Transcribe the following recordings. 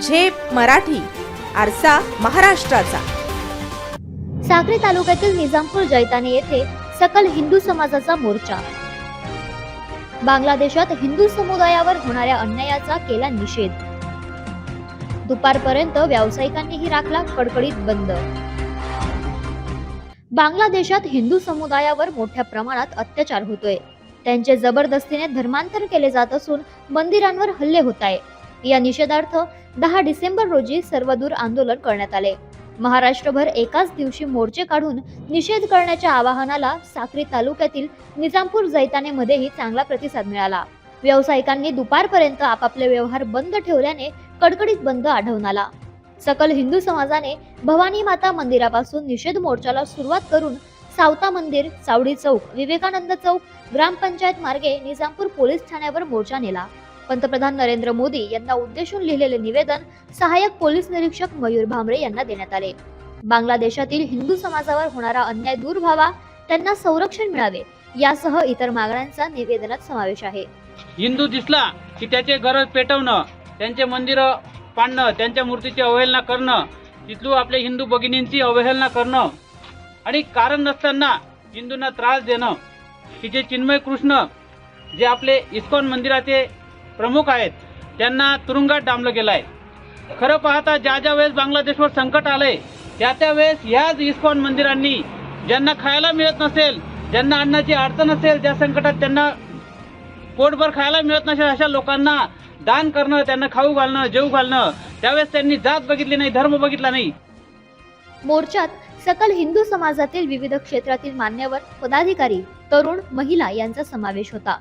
झेप मराठी आरसा महाराष्ट्राचा. साक्री तालुक्यातील निजामपूर जैताने येथे सकल हिंदू समाजाचा मोर्चा. बांगलादेशात हिंदू समुदायावर होणाऱ्या अन्यायाचा केला निषेध. दुपारपर्यंत व्यावसायिकांनीही राखला कडकडीत बंद. बांगलादेशात हिंदू समुदायावर मोठ्या प्रमाणात अत्याचार होतोय. त्यांचे जबरदस्तीने धर्मांतर केले जात असून मंदिरांवर हल्ले होत आहे या निषेधार्थ दहा डिसेंबर रोजी सर्वदूर आंदोलन करण्यात आले. महाराष्ट्रभर एकाच दिवशी मोर्चे काढून निषेध करण्याच्या आवाहनाला साक्री तालुक्यातील निजामपूर जैतानेमध्येही चांगला प्रतिसाद मिळाला. व्यावसायिकांनी दुपारपर्यंत आपापले व्यवहार बंद ठेवल्याने कडकडीत बंद आढळून आला. सकल हिंदू समाजाने भवानी माता मंदिरापासून निषेध मोर्चाला सुरुवात करून सावता मंदिर चावडी चौक विवेकानंद चौक ग्रामपंचायत मार्गे निजामपूर पोलीस ठाण्यावर मोर्चा नेला. पंतप्रधान नरेंद्र मोदी यांना उद्देशून लिहिलेले निवेदन सहाय्यक पोलीस निरीक्षक मयूर भामरे यांना देण्यात आले. बांगलादेशातील हिंदू समाजावर होणारा अन्याय दूर व्हावा त्यांना संरक्षण मिळावे यासह इतर मागण्यांचा निवेदनात समावेश आहे. हिंदू दिसला की त्याचे घर पेटवणं त्यांचे मंदिरं पाडणं त्यांच्या मूर्तीची अवहेलना करणं तिथलू आपल्या हिंदू भगिनींची अवहेलना करणं आणि कारण नसताना हिंदूंना त्रास देणं की जे चिन्मय कृष्ण जे आपले इस्कॉन मंदिराचे प्रमुख आहेत. त्यांना तुरुंगात डांबलं गेलं आहे खरं पाहता ज्या ज्या वेळेस बांगलादेशवर संकट आलंय त्या त्या वेळेस ह्याच इस्कॉन मंदिरांनी ज्यांना खायला मिळत नसेल ज्यांना अन्नाची अडचण असेल ज्या संकटात त्यांना पोटभर खायला मिळत नसेल अशा लोकांना दान करणं त्यांना खाऊ घालणं जेऊ घालणं त्यावेळेस त्यांनी जात बघितली नाही धर्म बघितला नाही. मोर्चात सकल हिंदू समाजातील विविध क्षेत्रातील मान्यवर पदाधिकारी तरुण महिला यांचा समावेश होता.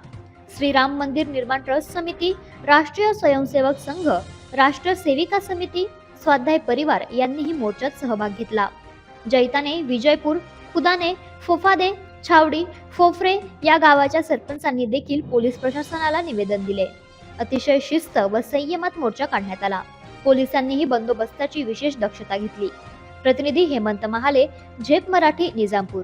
श्रीराम मंदिर निर्माण ट्रस्ट समिती राष्ट्रीय स्वयंसेवक संघ राष्ट्र सेविका समिती स्वाध्याय परिवार यांनीही मोर्चात सहभाग घेतला. जैताने विजयपूर खुदाने फोफादे छावडी फोफरे या गावाच्या सरपंचांनी देखील पोलीस प्रशासनाला निवेदन दिले. अतिशय शिस्त व संयमात मोर्चा काढण्यात आला. पोलिसांनीही बंदोबस्ताची विशेष दक्षता घेतली. प्रतिनिधी हेमंत महाले झेप मराठी निजामपूर.